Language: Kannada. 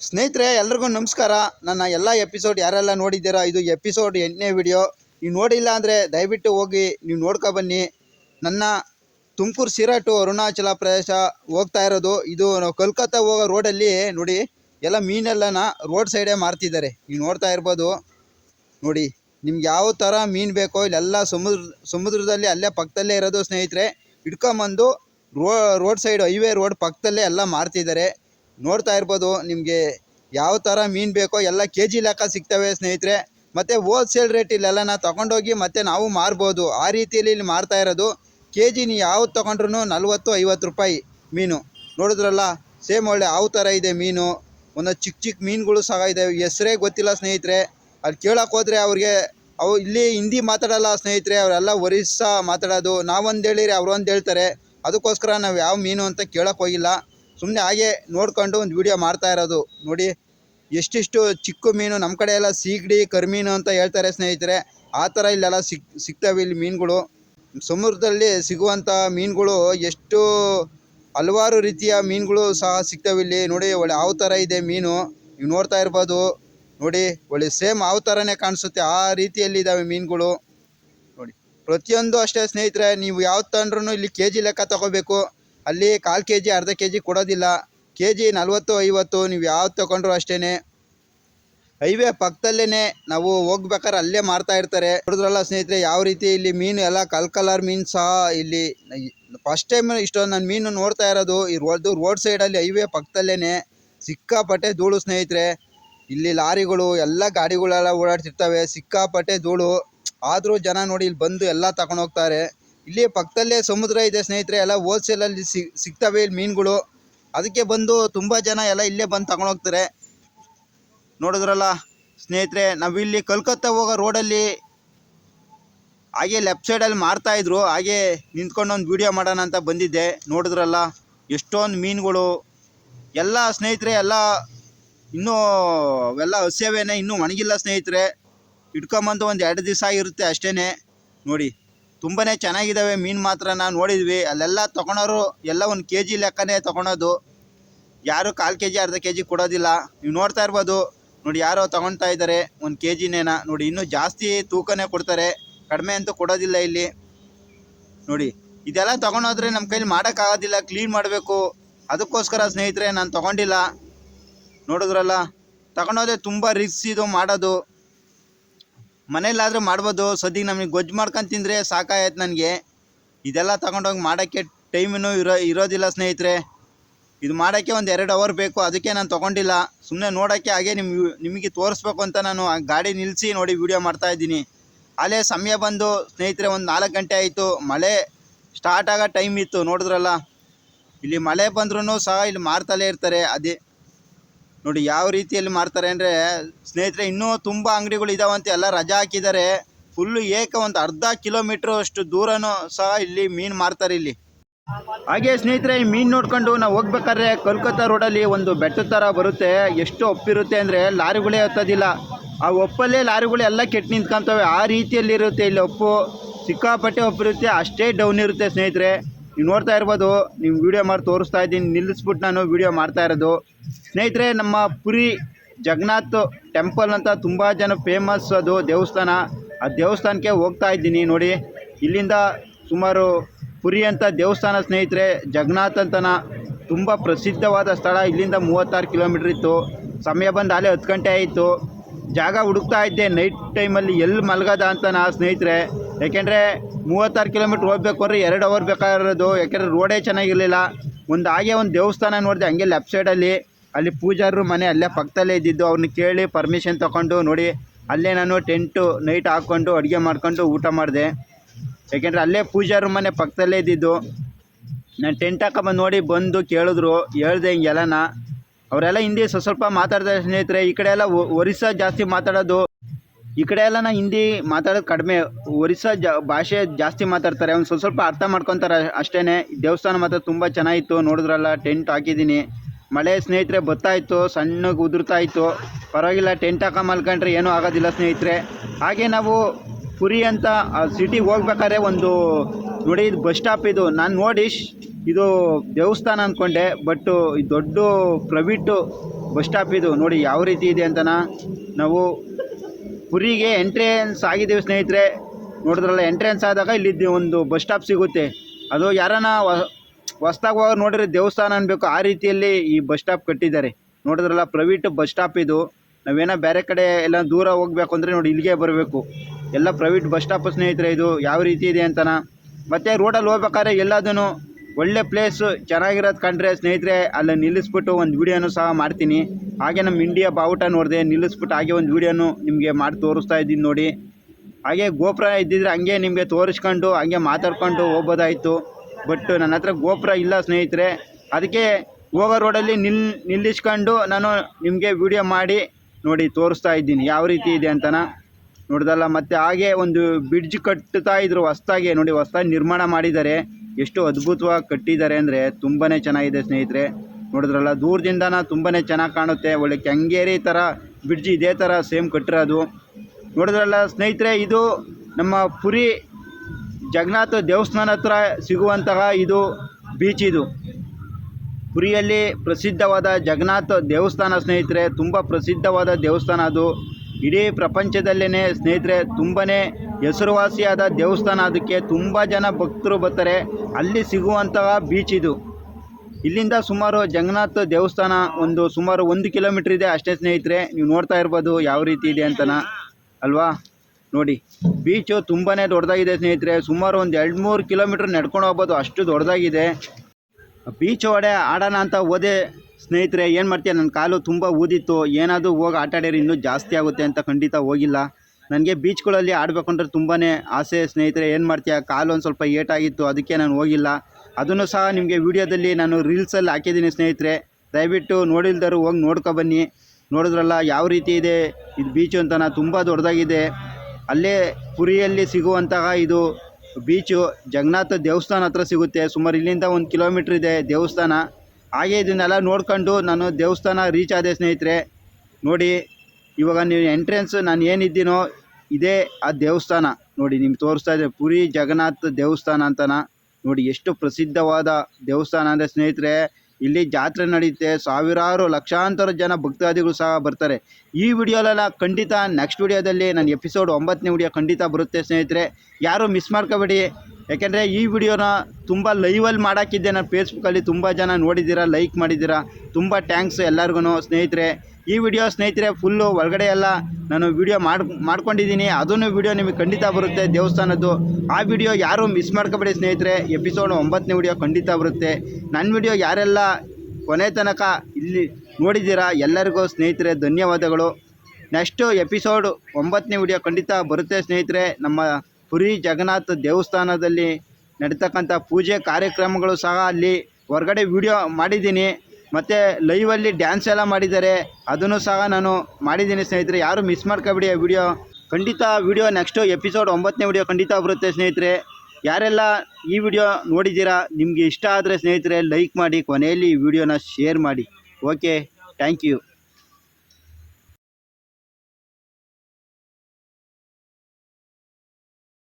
ಸ್ನೇಹಿತರೆ, ಎಲ್ರಿಗೂ ನಮಸ್ಕಾರ. ನನ್ನ ಎಲ್ಲ ಎಪಿಸೋಡ್ ಯಾರೆಲ್ಲ ನೋಡಿದ್ದೀರಾ, ಇದು ಎಪಿಸೋಡ್ ಎಂಟನೇ ವಿಡಿಯೋ ನೀವು ನೋಡಿಲ್ಲ ಅಂದರೆ ದಯವಿಟ್ಟು ಹೋಗಿ, ನೀವು ನೋಡ್ಕೊ ಬನ್ನಿ. ನನ್ನ ತುಮಕೂರು ಸಿರಾ ಟು ಅರುಣಾಚಲ ಪ್ರದೇಶ ಹೋಗ್ತಾ ಇರೋದು. ಇದು ನಾವು ಕಲ್ಕತ್ತಾ ಹೋಗೋ ರೋಡಲ್ಲಿ ನೋಡಿ, ಎಲ್ಲ ಮೀನೆಲ್ಲನ ರೋಡ್ ಸೈಡೇ ಮಾರ್ತಿದ್ದಾರೆ. ನೀವು ನೋಡ್ತಾ ಇರ್ಬೋದು. ನೋಡಿ, ನಿಮ್ಗೆ ಯಾವ ಥರ ಮೀನು ಬೇಕೋ, ಇಲ್ಲೆಲ್ಲ ಸಮುದ್ರ, ಸಮುದ್ರದಲ್ಲಿ ಅಲ್ಲೇ ಪಕ್ಕದಲ್ಲೇ ಇರೋದು ಸ್ನೇಹಿತರೆ. ಹಿಡ್ಕೊಂಬಂದು ರೋ ರೋಡ್ ಸೈಡ್ ಹೈವೇ ರೋಡ್ ಪಕ್ಕದಲ್ಲೇ ಎಲ್ಲ ಮಾರ್ತಿದ್ದಾರೆ. ನೋಡ್ತಾ ಇರ್ಬೋದು, ನಿಮಗೆ ಯಾವ ಥರ ಮೀನು ಬೇಕೋ ಎಲ್ಲ ಕೆ ಜಿ ಲೆಕ್ಕ ಸಿಗ್ತವೆ ಸ್ನೇಹಿತರೆ. ಮತ್ತು ಹೋಲ್ಸೇಲ್ ರೇಟ್ ಇಲ್ಲೆಲ್ಲ ತಗೊಂಡೋಗಿ ಮತ್ತು ನಾವು ಮಾರ್ಬೋದು. ಆ ರೀತಿಯಲ್ಲಿ ಇಲ್ಲಿ ಮಾರ್ತಾ ಇರೋದು. ಕೆ ಜಿ ನೀವು ಯಾವ್ದು ತೊಗೊಂಡ್ರು ನಲ್ವತ್ತು, ಐವತ್ತು ರೂಪಾಯಿ ಮೀನು. ನೋಡಿದ್ರಲ್ಲ ಸೇಮ್ ಒಳ್ಳೆ ಯಾವ ಥರ ಇದೆ ಮೀನು. ಒಂದು ಚಿಕ್ಕ ಚಿಕ್ಕ ಮೀನುಗಳು ಸಹ ಇದೆ. ಹೆಸರೇ ಗೊತ್ತಿಲ್ಲ ಸ್ನೇಹಿತರೆ. ಅಲ್ಲಿ ಕೇಳೋಕ್ಕೋದ್ರೆ ಹೋದರೆ ಅವ್ರಿಗೆ ಅವು ಇಲ್ಲಿ ಹಿಂದಿ ಮಾತಾಡಲ್ಲ ಸ್ನೇಹಿತರೆ. ಅವರೆಲ್ಲ ಒರಿಸ್ಸಾ ಮಾತಾಡೋದು. ನಾವೊಂದು ಹೇಳಿರಿ ಅವ್ರೊಂದು ಹೇಳ್ತಾರೆ. ಅದಕ್ಕೋಸ್ಕರ ನಾವು ಯಾವ ಮೀನು ಅಂತ ಕೇಳೋಕ್ಕೋಗಿಲ್ಲ ಹೋಗಿಲ್ಲ. ಸುಮ್ಮನೆ ಹಾಗೆ ನೋಡ್ಕೊಂಡು ಒಂದು ವಿಡಿಯೋ ಮಾಡ್ತಾ ಇರೋದು. ನೋಡಿ, ಎಷ್ಟಿಷ್ಟು ಚಿಕ್ಕ ಮೀನು ನಮ್ಮ ಕಡೆ ಎಲ್ಲ ಸೀಗಡಿ, ಕರ್ಮೀನು ಅಂತ ಹೇಳ್ತಾರೆ ಸ್ನೇಹಿತರೆ. ಆ ಥರ ಇಲ್ಲೆಲ್ಲ ಸಿಕ್, ಸಿಗ್ತವೆ ಇಲ್ಲಿ ಮೀನುಗಳು. ಸಮುದ್ರದಲ್ಲಿ ಸಿಗುವಂಥ ಮೀನುಗಳು ಎಷ್ಟು ಹಲವಾರು ರೀತಿಯ ಮೀನುಗಳು ಸಹ ಸಿಗ್ತವೆ ಇಲ್ಲಿ. ನೋಡಿ, ಒಳ್ಳೆ ಯಾವ ಥರ ಇದೆ ಮೀನು. ನೀವು ನೋಡ್ತಾ ಇರ್ಬೋದು. ನೋಡಿ, ಒಳ್ಳೆ ಸೇಮ್ ಯಾವ ಥರನೇ ಕಾಣಿಸುತ್ತೆ. ಆ ರೀತಿಯಲ್ಲಿ ಇದ್ದಾವೆ ಮೀನುಗಳು. ನೋಡಿ, ಪ್ರತಿಯೊಂದು ಅಷ್ಟೇ ಸ್ನೇಹಿತರೆ, ನೀವು ಯಾವ್ದು ತಂದ್ರೂ ಇಲ್ಲಿ ಕೆ ಜಿ ಲೆಕ್ಕ ತಗೋಬೇಕು. ಅಲ್ಲಿ ಕಾಲು ಕೆ ಜಿ ಅರ್ಧ ಕೆ ಜಿ ಕೊಡೋದಿಲ್ಲ. ಕೆ ಜಿ ನಲ್ವತ್ತು, ಐವತ್ತು, ನೀವು ಯಾವ್ದು ತಗೊಂಡ್ರು ಅಷ್ಟೇ ಹೈವೇ ಪಕ್ಕದಲ್ಲೇ ನಾವು ಹೋಗ್ಬೇಕಾದ್ರೆ ಅಲ್ಲೇ ಮಾರ್ತಾ ಇರ್ತಾರೆ. ನೋಡಿದ್ರಲ್ಲ ಸ್ನೇಹಿತರೆ, ಯಾವ ರೀತಿ ಇಲ್ಲಿ ಮೀನು ಎಲ್ಲ ಕಲ್ ಕಲರ್ ಮೀನು ಸಹ ಇಲ್ಲಿ ಫಸ್ಟ್ ಟೈಮ್ ಇಷ್ಟೊಂದು ನಾನು ಮೀನು ನೋಡ್ತಾ ಇರೋದು. ಈ ರೋಡ್ ರೋಡ್ ಸೈಡಲ್ಲಿ ಹೈವೇ ಪಕ್ಕದಲ್ಲೇ ಸಿಕ್ಕಾಪಟ್ಟೆ ಧೂಳು ಸ್ನೇಹಿತರೆ. ಇಲ್ಲಿ ಲಾರಿಗಳು, ಎಲ್ಲ ಗಾಡಿಗಳೆಲ್ಲ ಓಡಾಡ್ತಿರ್ತವೆ. ಸಿಕ್ಕಾಪಟ್ಟೆ ಧೂಳು. ಆದರೂ ಜನ ನೋಡಿ ಇಲ್ಲಿ ಬಂದು ಎಲ್ಲ ತಗೊಂಡು ಹೋಗ್ತಾರೆ ಇಲ್ಲಿ ಪಕ್ಕದಲ್ಲೇ ಸಮುದ್ರ ಇದೆ ಸ್ನೇಹಿತರೆ, ಎಲ್ಲ ಹೋಲ್ಸೇಲಲ್ಲಿ ಸಿ, ಸಿಗ್ತವೆ ಇಲ್ಲಿ ಮೀನುಗಳು. ಅದಕ್ಕೆ ಬಂದು ತುಂಬ ಜನ ಎಲ್ಲ ಇಲ್ಲೇ ಬಂದು ತಗೊಂಡು ಹೋಗ್ತಾರೆ. ನೋಡಿದ್ರಲ್ಲ ಸ್ನೇಹಿತರೆ ನಾವಿಲ್ಲಿ ಕಲ್ಕತ್ತಾ ಹೋಗೋ ರೋಡಲ್ಲಿ ಹಾಗೆ ಲೆಫ್ಟ್ ಸೈಡಲ್ಲಿ ಮಾರ್ತಾ ಇದ್ರು. ಹಾಗೆ ನಿಂತ್ಕೊಂಡು ಒಂದು ವೀಡಿಯೋ ಮಾಡೋಣ ಅಂತ ಬಂದಿದ್ದೆ. ನೋಡಿದ್ರಲ್ಲ ಎಷ್ಟೊಂದು ಮೀನುಗಳು. ಎಲ್ಲ ಸ್ನೇಹಿತರೆ, ಎಲ್ಲ ಇನ್ನೂ ಅವೆಲ್ಲ ಹಸ್ಯವೇನೆ ಇನ್ನೂ ಒಣಗಿಲ್ಲ ಸ್ನೇಹಿತರೆ. ಇಟ್ಕೊಂಬಂದು ಒಂದು ಎರಡು ದಿವಸ ಇರುತ್ತೆ ಅಷ್ಟೇ ನೋಡಿ. ತುಂಬಾ ಚೆನ್ನಾಗಿದ್ದಾವೆ ಮೀನು ಮಾತ್ರ ನಾವು ನೋಡಿದ್ವಿ. ಅಲ್ಲೆಲ್ಲ ತೊಗೊಳೋರು ಎಲ್ಲ ಒಂದು ಕೆ ಜಿ ಲೆಕ್ಕನೇ ತೊಗೊಳೋದು. ಯಾರು ಕಾಲು ಕೆ ಜಿ ಅರ್ಧ ಕೆ ಜಿ ಕೊಡೋದಿಲ್ಲ. ನೀವು ನೋಡ್ತಾ ಇರ್ಬೋದು. ನೋಡಿ, ಯಾರೋ ತೊಗೊಳ್ತಾ ಇದ್ದಾರೆ ಒಂದು ಕೆ ಜಿನೇನ ನೋಡಿ, ಇನ್ನೂ ಜಾಸ್ತಿ ತೂಕನೇ ಕೊಡ್ತಾರೆ. ಕಡಿಮೆ ಅಂತೂ ಕೊಡೋದಿಲ್ಲ ಇಲ್ಲಿ. ನೋಡಿ, ಇದೆಲ್ಲ ತೊಗೊಂಡೋದ್ರೆ ನಮ್ಮ ಕೈಲಿ ಮಾಡೋಕ್ಕಾಗೋದಿಲ್ಲ, ಕ್ಲೀನ್ ಮಾಡಬೇಕು. ಅದಕ್ಕೋಸ್ಕರ ಸ್ನೇಹಿತರೆ, ನಾನು ತೊಗೊಂಡಿಲ್ಲ. ನೋಡಿದ್ರಲ್ಲ ತಗೊಂಡೋದ್ರೆ ತುಂಬ ರಿಸ್ಕ್ ಇದು ಮಾಡೋದು. ಮನೇಲಾದರೂ ಮಾಡ್ಬೋದು. ಸದ್ಯಕ್ಕೆ ನಮಗೆ ಗೊಜ್ಜು ಮಾಡ್ಕೊಂಡು ತಿಂದರೆ ಸಾಕಾಯ್ತು ನನಗೆ. ಇದೆಲ್ಲ ತಗೊಂಡೋಗಿ ಮಾಡೋಕ್ಕೆ ಟೈಮಿನೂ ಇರೋ, ಇರೋದಿಲ್ಲ ಸ್ನೇಹಿತರೆ. ಇದು ಮಾಡೋಕ್ಕೆ ಒಂದು ಎರಡು ಅವರ್ ಬೇಕು. ಅದಕ್ಕೆ ನಾನು ತೊಗೊಂಡಿಲ್ಲ. ಸುಮ್ಮನೆ ನೋಡೋಕ್ಕೆ ಹಾಗೆ ನಿಮ್ಮ ನಿಮಗೆ ತೋರಿಸ್ಬೇಕು ಅಂತ ನಾನು ಆ ಗಾಡಿ ನಿಲ್ಲಿಸಿ ನೋಡಿ ವೀಡಿಯೋ ಮಾಡ್ತಾ ಇದ್ದೀನಿ. ಅಲ್ಲೇ ಸಮಯ ಬಂದು ಸ್ನೇಹಿತರೆ ಒಂದು ನಾಲ್ಕು ಗಂಟೆ ಆಯಿತು. ಮಳೆ ಸ್ಟಾರ್ಟ್ ಆಗೋ ಟೈಮ್ ಇತ್ತು. ನೋಡಿದ್ರಲ್ಲ? ಇಲ್ಲಿ ಮಳೆ ಬಂದ್ರೂ ಸಹ ಇಲ್ಲಿ ಮಾರ್ತಲೇ ಇರ್ತಾರೆ. ಅದೇ ನೋಡಿ ಯಾವ ರೀತಿಯಲ್ಲಿ ಮಾರ್ತಾರೆ ಅಂದರೆ ಸ್ನೇಹಿತರೆ, ಇನ್ನೂ ತುಂಬ ಅಂಗಡಿಗಳು ಇದಾವಂತೆ, ಎಲ್ಲ ರಜಾ ಹಾಕಿದ್ದಾರೆ. ಫುಲ್ಲು ಏಕ ಒಂದು ಅರ್ಧ ಕಿಲೋಮೀಟ್ರ್ ಅಷ್ಟು ದೂರನೂ ಸಹ ಇಲ್ಲಿ ಮೀನು ಮಾರ್ತಾರೆ ಇಲ್ಲಿ. ಹಾಗೆ ಸ್ನೇಹಿತರೆ, ಈ ಮೀನು ನೋಡ್ಕೊಂಡು ನಾವು ಹೋಗ್ಬೇಕಾದ್ರೆ ಕೋಲ್ಕತ್ತಾ ರೋಡಲ್ಲಿ ಒಂದು ಬೆಟ್ಟ ಥರ ಬರುತ್ತೆ. ಎಷ್ಟು ಒಪ್ಪಿರುತ್ತೆ ಅಂದರೆ ಲಾರಿಗಳೇ ಹತ್ತೋದಿಲ್ಲ. ಆ ಒಪ್ಪಲ್ಲೇ ಲಾರಿಗಳು ಎಲ್ಲ ಕೆಟ್ಟು ನಿಂತ್ಕೊಂತವೆ. ಆ ರೀತಿಯಲ್ಲಿ ಇರುತ್ತೆ ಇಲ್ಲಿ ಒಪ್ಪು. ಸಿಕ್ಕಾಪಟ್ಟೆ ಒಪ್ಪಿರುತ್ತೆ, ಅಷ್ಟೇ ಡೌನ್ ಇರುತ್ತೆ ಸ್ನೇಹಿತರೆ. ನೀವು ನೋಡ್ತಾ ಇರ್ಬೋದು, ನೀವು ವಿಡಿಯೋ ಮಾಡಿ ತೋರಿಸ್ತಾ ಇದ್ದೀನಿ ನಿಲ್ಲಿಸ್ಬಿಟ್ಟು ನಾನು ವಿಡಿಯೋ ಮಾಡ್ತಾ ಇರೋದು. ಸ್ನೇಹಿತರೆ, ನಮ್ಮ ಪುರಿ ಜಗನ್ನಾಥ್ ಟೆಂಪಲ್ ಅಂತ ತುಂಬ ಜನ ಫೇಮಸ್ ಅದು ದೇವಸ್ಥಾನ. ಆ ದೇವಸ್ಥಾನಕ್ಕೆ ಹೋಗ್ತಾ ಇದ್ದೀನಿ ನೋಡಿ. ಇಲ್ಲಿಂದ ಸುಮಾರು ಪುರಿ ಅಂತ ದೇವಸ್ಥಾನ ಸ್ನೇಹಿತರೆ, ಜಗನ್ನಾಥ್ ಅಂತನ ತುಂಬ ಪ್ರಸಿದ್ಧವಾದ ಸ್ಥಳ. ಇಲ್ಲಿಂದ ಮೂವತ್ತಾರು ಕಿಲೋಮೀಟ್ರ್ ಇತ್ತು. ಸಮಯ ಬಂದು ಅಲ್ಲೇ ಹತ್ತು ಗಂಟೆ ಆಯಿತು. ಜಾಗ ಹುಡುಕ್ತಾ ಇದ್ದೆ ನೈಟ್ ಟೈಮಲ್ಲಿ ಎಲ್ಲಿ ಮಲಗದ ಅಂತ ನಾ ಸ್ನೇಹಿತರೆ. ಯಾಕೆಂದರೆ ಮೂವತ್ತಾರು ಕಿಲೋಮೀಟ್ರ್ ಹೋಗ್ಬೇಕು ಅಂದರೆ ಎರಡು ಅವರ್ ಬೇಕಾಗಿರೋದು. ಯಾಕೆಂದರೆ ರೋಡೇ ಚೆನ್ನಾಗಿರಲಿಲ್ಲ. ಒಂದು ಹಾಗೆ ಒಂದು ದೇವಸ್ಥಾನ ನೋಡಿದೆ, ಹಂಗೆ ಲೆಫ್ಟ್ ಸೈಡಲ್ಲಿ ಅಲ್ಲಿ. ಪೂಜಾರರು ಮನೆ ಅಲ್ಲೇ ಪಕ್ಕದಲ್ಲೇ ಇದ್ದಿದ್ದು. ಅವ್ರನ್ನ ಕೇಳಿ ಪರ್ಮಿಷನ್ ತೊಗೊಂಡು ನೋಡಿ, ಅಲ್ಲೇ ನಾನು ಟೆಂಟು ನೈಟ್ ಹಾಕ್ಕೊಂಡು ಅಡುಗೆ ಮಾಡ್ಕೊಂಡು ಊಟ ಮಾಡಿದೆ. ಯಾಕೆಂದರೆ ಅಲ್ಲೇ ಪೂಜಾರರು ಮನೆ ಪಕ್ಕದಲ್ಲೇ ಇದ್ದಿದ್ದು. ನಾನು ಟೆಂಟ್ ಹಾಕೊಂಬಂದು ನೋಡಿ ಬಂದು ಕೇಳಿದ್ರು. ಹೇಳ್ದೆ ಹಿಂಗೆಲ್ಲನ. ಅವರೆಲ್ಲ ಹಿಂದಿ ಸ್ವಲ್ಪ ಸ್ವಲ್ಪ ಮಾತಾಡ್ತಾರೆ ಸ್ನೇಹಿತರೆ. ಈ ಕಡೆ ಎಲ್ಲ ಒರಿಸ್ಸಾ ಜಾಸ್ತಿ ಮಾತಾಡೋದು. ಈ ಕಡೆ ಎಲ್ಲ ನಾ ಹಿಂದಿ ಮಾತಾಡೋದು ಕಡಿಮೆ. ಒರಿಸ್ಸಾ ಜ, ಭಾಷೆ ಜಾಸ್ತಿ ಮಾತಾಡ್ತಾರೆ. ಒಂದು ಸ್ವಲ್ಪ ಸ್ವಲ್ಪ ಅರ್ಥ ಮಾಡ್ಕೊತಾರೆ ಅಷ್ಟೇ ದೇವಸ್ಥಾನ ಮಾತ್ರ ತುಂಬ ಚೆನ್ನಾಗಿತ್ತು. ನೋಡಿದ್ರಲ್ಲ, ಟೆಂಟ್ ಹಾಕಿದ್ದೀನಿ. ಮಳೆ ಸ್ನೇಹಿತರೆ ಬತ್ತಾಯಿತ್ತು ಸಣ್ಣಗೆ ಉದುರ್ತಾ ಇತ್ತು. ಪರವಾಗಿಲ್ಲ, ಟೆಂಟ್ ಹಾಕ ಮಲ್ಕೊಂಡ್ರೆ ಏನೂ ಆಗೋದಿಲ್ಲ ಸ್ನೇಹಿತರೆ. ಹಾಗೆ ನಾವು ಪುರಿ ಅಂತ ಸಿಟಿಗೆ ಹೋಗ್ಬೇಕಾದ್ರೆ ಒಂದು, ನೋಡಿ, ಇದು ಬಸ್ ಸ್ಟಾಪ್ ಇದು. ನಾನು ನೋಡಿ ಇದು ದೇವಸ್ಥಾನ ಅಂದ್ಕೊಂಡೆ ಬಟ್ಟು ದೊಡ್ಡ ಪ್ರೈವೇಟು ಬಸ್ ಸ್ಟಾಪ್ ಇದು. ನೋಡಿ, ಯಾವ ರೀತಿ ಇದೆ ಅಂತನ ನಾವು ಪುರಿಗೆ ಎಂಟ್ರೆನ್ಸ್ ಆಗಿದ್ದೀವಿ ಸ್ನೇಹಿತರೆ. ನೋಡಿದ್ರಲ್ಲ ಎಂಟ್ರೆನ್ಸ್ ಆದಾಗ ಇಲ್ಲಿ ಒಂದು ಬಸ್ ಸ್ಟಾಪ್ ಸಿಗುತ್ತೆ. ಅದು ಯಾರನ್ನ ಹೊಸ್ದಾಗಿ ಹೋಗಿ ನೋಡಿದ್ರೆ ದೇವಸ್ಥಾನ ಅನ್ಬೇಕು, ಆ ರೀತಿಯಲ್ಲಿ ಈ ಬಸ್ ಸ್ಟಾಪ್ ಕಟ್ಟಿದ್ದಾರೆ. ನೋಡಿದ್ರಲ್ಲ ಪ್ರೈವೇಟ್ ಬಸ್ ಸ್ಟಾಪ್ ಇದು. ನಾವೇನೋ ಬೇರೆ ಕಡೆ ಎಲ್ಲ ದೂರ ಹೋಗ್ಬೇಕು ಅಂದರೆ ನೋಡಿ, ಇಲ್ಲಿಗೆ ಬರಬೇಕು. ಎಲ್ಲ ಪ್ರೈವೇಟ್ ಬಸ್ ಸ್ಟಾಪ್ ಸ್ನೇಹಿತರೆ ಇದು. ಯಾವ ರೀತಿ ಇದೆ ಅಂತನ. ಮತ್ತು ರೋಡಲ್ಲಿ ಹೋಗ್ಬೇಕಾದ್ರೆ ಎಲ್ಲದೂ ಒಳ್ಳೆ ಪ್ಲೇಸು ಚೆನ್ನಾಗಿರೋದು ಕಂಡ್ರೆ ಸ್ನೇಹಿತರೆ, ಅಲ್ಲಿ ನಿಲ್ಲಿಸ್ಬಿಟ್ಟು ಒಂದು ವೀಡಿಯೋನು ಸಹ ಮಾಡ್ತೀನಿ. ಹಾಗೆ ನಮ್ಮ ಇಂಡಿಯಾ ಬಾವುಟ ನೋಡಿದೆ, ನಿಲ್ಲಿಸ್ಬಿಟ್ಟು ಹಾಗೆ ಒಂದು ವೀಡಿಯೋನು ನಿಮಗೆ ಮಾಡಿ ತೋರಿಸ್ತಾ ಇದ್ದೀನಿ ನೋಡಿ. ಹಾಗೆ ಗೋಪುರ ಇದ್ದಿದ್ರೆ ಹಂಗೆ ನಿಮಗೆ ತೋರಿಸ್ಕೊಂಡು, ಹಂಗೆ ಮಾತಾಡ್ಕೊಂಡು ಹೋಗ್ಬೋದಾಯಿತು. ಬಟ್ ನನ್ನ ಹತ್ರ ಗೋಪುರ ಇಲ್ಲ ಸ್ನೇಹಿತರೆ. ಅದಕ್ಕೆ ಹೋಗೋ ರೋಡಲ್ಲಿ ನಿಲ್, ನಿಲ್ಲಿಸ್ಕೊಂಡು ನಾನು ನಿಮಗೆ ವಿಡಿಯೋ ಮಾಡಿ ನೋಡಿ ತೋರಿಸ್ತಾ ಇದ್ದೀನಿ. ಯಾವ ರೀತಿ ಇದೆ ಅಂತನ? ನೋಡ್ದಲ್ಲ, ಮತ್ತು ಹಾಗೆ ಒಂದು ಬ್ರಿಡ್ಜ್ ಕಟ್ಟುತ್ತಾ ಇದ್ರು ಹೊಸ್ದಾಗೆ, ನೋಡಿ ಹೊಸ್ದಾಗಿ ನಿರ್ಮಾಣ ಮಾಡಿದ್ದಾರೆ. ಎಷ್ಟು ಅದ್ಭುತವಾಗಿ ಕಟ್ಟಿದ್ದಾರೆ ಅಂದರೆ ತುಂಬಾ ಚೆನ್ನಾಗಿದೆ ಸ್ನೇಹಿತರೆ. ನೋಡಿದ್ರಲ್ಲ, ದೂರದಿಂದನ ತುಂಬಾ ಚೆನ್ನಾಗಿ ಕಾಣುತ್ತೆ. ಒಳ್ಳೆ ಕೆಂಗೇರಿ ಥರ ಬ್ರಿಡ್ಜ್ ಇದೇ ಥರ ಸೇಮ್ ಕಟ್ಟಿರೋದು. ನೋಡಿದ್ರಲ್ಲ ಸ್ನೇಹಿತರೆ, ಇದು ನಮ್ಮ ಪುರಿ ಜಗನ್ನಾಥ ದೇವಸ್ಥಾನ ಹತ್ರ ಸಿಗುವಂತಹ ಇದು ಬೀಚ್ ಇದು. ಪುರಿಯಲ್ಲಿ ಪ್ರಸಿದ್ಧವಾದ ಜಗನ್ನಾಥ ದೇವಸ್ಥಾನ ಸ್ನೇಹಿತರೆ, ತುಂಬ ಪ್ರಸಿದ್ಧವಾದ ದೇವಸ್ಥಾನ ಅದು. ಇಡೀ ಪ್ರಪಂಚದಲ್ಲೇ ಸ್ನೇಹಿತರೆ ತುಂಬಾ ಹೆಸರುವಾಸಿಯಾದ ದೇವಸ್ಥಾನ. ಅದಕ್ಕೆ ತುಂಬ ಜನ ಭಕ್ತರು ಬರ್ತಾರೆ. ಅಲ್ಲಿ ಸಿಗುವಂತಹ ಬೀಚ್ ಇದು. ಇಲ್ಲಿಂದ ಸುಮಾರು ಜಗನ್ನಾಥ ದೇವಸ್ಥಾನ ಒಂದು ಸುಮಾರು ಒಂದು ಕಿಲೋಮೀಟ್ರ್ ಇದೆ ಅಷ್ಟೇ ಸ್ನೇಹಿತರೆ. ನೀವು ನೋಡ್ತಾ ಇರ್ಬೋದು ಯಾವ ರೀತಿ ಇದೆ ಅಂತನ. ಅಲ್ವಾ? ನೋಡಿ ಬೀಚು ತುಂಬಾ ದೊಡ್ಡದಾಗಿದೆ ಸ್ನೇಹಿತರೆ. ಸುಮಾರು ಒಂದು ಎರಡು ಮೂರು ಕಿಲೋಮೀಟ್ರ್ ನಡ್ಕೊಂಡು ಹೋಗ್ಬೋದು. ಅಷ್ಟು ದೊಡ್ಡದಾಗಿದೆ. ಬೀಚ್ ಒಡೆ ಆಡೋಣ ಅಂತ ಹೋದೆ. ಸ್ನೇಹಿತರೆ, ಏನು ಮಾಡ್ತೀಯ? ನನ್ನ ಕಾಲು ತುಂಬ ಊದಿತ್ತು. ಏನಾದರೂ ಹೋಗಿ ಆಟ ಆಡಿದ್ರೆ ಇನ್ನೂ ಜಾಸ್ತಿ ಆಗುತ್ತೆ ಅಂತ ಖಂಡಿತ ಹೋಗಿಲ್ಲ. ನನಗೆ ಬೀಚ್ಗಳಲ್ಲಿ ಆಡಬೇಕು ಅಂದ್ರೆ ತುಂಬಾ ಆಸೆ ಸ್ನೇಹಿತರೆ. ಏನು ಮಾಡ್ತೀಯ? ಕಾಲು ಒಂದು ಸ್ವಲ್ಪ ಏಟಾಗಿತ್ತು. ಅದಕ್ಕೆ ನಾನು ಹೋಗಿಲ್ಲ. ಅದನ್ನು ಸಹ ನಿಮಗೆ ವೀಡಿಯೋದಲ್ಲಿ ನಾನು ರೀಲ್ಸಲ್ಲಿ ಹಾಕಿದ್ದೀನಿ ಸ್ನೇಹಿತರೆ. ದಯವಿಟ್ಟು ನೋಡಿಲ್ದರು ಹೋಗಿ ನೋಡ್ಕೊ ಬನ್ನಿ. ನೋಡಿದ್ರಲ್ಲ, ಯಾವ ರೀತಿ ಇದೆ ಇದು ಬೀಚು ನಾನು ತುಂಬ ದೊಡ್ಡದಾಗಿದೆ. ಅಲ್ಲೇ ಪುರಿಯಲ್ಲಿ ಸಿಗುವಂತಹ ಇದು ಬೀಚು ಜಗನ್ನಾಥ ದೇವಸ್ಥಾನ ಹತ್ರ ಸಿಗುತ್ತೆ. ಸುಮಾರು ಇಲ್ಲಿಂದ ಒಂದು ಕಿಲೋಮೀಟ್ರ್ ಇದೆ ದೇವಸ್ಥಾನ. ಹಾಗೆ ಇದನ್ನೆಲ್ಲ ನೋಡ್ಕೊಂಡು ನಾನು ದೇವಸ್ಥಾನ ರೀಚ್ ಆದೆ ಸ್ನೇಹಿತರೆ, ನೋಡಿ, ಇವಾಗ ನೀವು ಎಂಟ್ರೆನ್ಸ್ ನಾನು ಏನಿದ್ದೀನೋ ಇದೇ ಆ ದೇವಸ್ಥಾನ. ನೋಡಿ, ನಿಮ್ಗೆ ತೋರಿಸ್ತಾ ಇದೆ ಪುರಿ ಜಗನ್ನಾಥ ದೇವಸ್ಥಾನ ಅಂತನ. ನೋಡಿ, ಎಷ್ಟು ಪ್ರಸಿದ್ಧವಾದ ದೇವಸ್ಥಾನ ಅಂದರೆ ಸ್ನೇಹಿತರೆ, ಇಲ್ಲಿ ಜಾತ್ರೆ ನಡೆಯುತ್ತೆ ಸಾವಿರಾರು ಲಕ್ಷಾಂತರ ಜನ ಭಕ್ತಾದಿಗಳು ಸಹ ಬರ್ತಾರೆ. ಈ ವಿಡಿಯೋಲೆಲ್ಲ ಖಂಡಿತ ನೆಕ್ಸ್ಟ್ ವಿಡಿಯೋದಲ್ಲಿ, ನನ್ನ ಎಪಿಸೋಡ್ ಒಂಬತ್ತನೇ ವಿಡಿಯೋ ಖಂಡಿತ ಬರುತ್ತೆ ಸ್ನೇಹಿತರೆ. ಯಾರು ಮಿಸ್ ಮಾಡ್ಕೋಬೇಡಿ ಯಾಕೆಂದರೆ ಈ ವಿಡಿಯೋನ ತುಂಬ ಲೈವಲ್ಲಿ ಮಾಡೋಕ್ಕಿದ್ದೆ ನಾನು ಫೇಸ್ಬುಕ್ಕಲ್ಲಿ ತುಂಬ ಜನ ನೋಡಿದ್ದೀರಾ ಲೈಕ್ ಮಾಡಿದ್ದೀರಾ, ತುಂಬ ಟ್ಯಾಂಕ್ಸ್ ಎಲ್ಲರಿಗೂ ಸ್ನೇಹಿತರೆ. ಈ ವಿಡಿಯೋ ಸ್ನೇಹಿತರೆ ಫುಲ್ಲು ಒಳಗಡೆ ಎಲ್ಲ ನಾನು ವಿಡಿಯೋ ಮಾಡಿ, ಮಾಡ್ಕೊಂಡಿದ್ದೀನಿ. ಅದನ್ನು ವಿಡಿಯೋ ನಿಮಗೆ ಖಂಡಿತ ಬರುತ್ತೆ ದೇವಸ್ಥಾನದ್ದು. ಆ ವಿಡಿಯೋ ಯಾರೂ ಮಿಸ್ ಮಾಡ್ಕೋಬೇಡಿ ಸ್ನೇಹಿತರೆ. ಎಪಿಸೋಡ್ ಒಂಬತ್ತನೇ ವಿಡಿಯೋ ಖಂಡಿತ ಬರುತ್ತೆ. ನನ್ನ ವಿಡಿಯೋ ಯಾರೆಲ್ಲ ಕೊನೆ ತನಕ ಇಲ್ಲಿ ನೋಡಿದ್ದೀರಾ, ಎಲ್ಲರಿಗೂ ಸ್ನೇಹಿತರೆ ಧನ್ಯವಾದಗಳು. ನೆಕ್ಸ್ಟು ಎಪಿಸೋಡ್ ಒಂಬತ್ತನೇ ವಿಡಿಯೋ ಖಂಡಿತ ಬರುತ್ತೆ ಸ್ನೇಹಿತರೆ. ನಮ್ಮ ಪುರಿ ಜಗನ್ನಾಥ ದೇವಸ್ಥಾನದಲ್ಲಿ ನಡೀತಕ್ಕಂಥ ಪೂಜೆ ಕಾರ್ಯಕ್ರಮಗಳು ಸಹ ಅಲ್ಲಿ ಹೊರಗಡೆ ವಿಡಿಯೋ ಮಾಡಿದ್ದೀನಿ. ಮತ್ತು ಲೈವಲ್ಲಿ ಡ್ಯಾನ್ಸ್ ಎಲ್ಲ ಮಾಡಿದ್ದಾರೆ. ಅದನ್ನು ಸಹ ನಾನು ಮಾಡಿದ್ದೀನಿ ಸ್ನೇಹಿತರೆ. ಯಾರು ಮಿಸ್ ಮಾಡ್ಕೊಬೇಡಿ ಆ ವಿಡಿಯೋ. ಖಂಡಿತ ವಿಡಿಯೋ ನೆಕ್ಸ್ಟು ಎಪಿಸೋಡ್ ಒಂಬತ್ತನೇ ವಿಡಿಯೋ ಖಂಡಿತ ಬರುತ್ತೆ ಸ್ನೇಹಿತರೆ. ಯಾರೆಲ್ಲ ಈ ವಿಡಿಯೋ ನೋಡಿದ್ದೀರಾ, ನಿಮಗೆ ಇಷ್ಟ ಆದರೆ ಸ್ನೇಹಿತರೆ ಲೈಕ್ ಮಾಡಿ, ಕೊನೆಯಲ್ಲಿ ಈ ವಿಡಿಯೋನ ಶೇರ್ ಮಾಡಿ. Okay thank you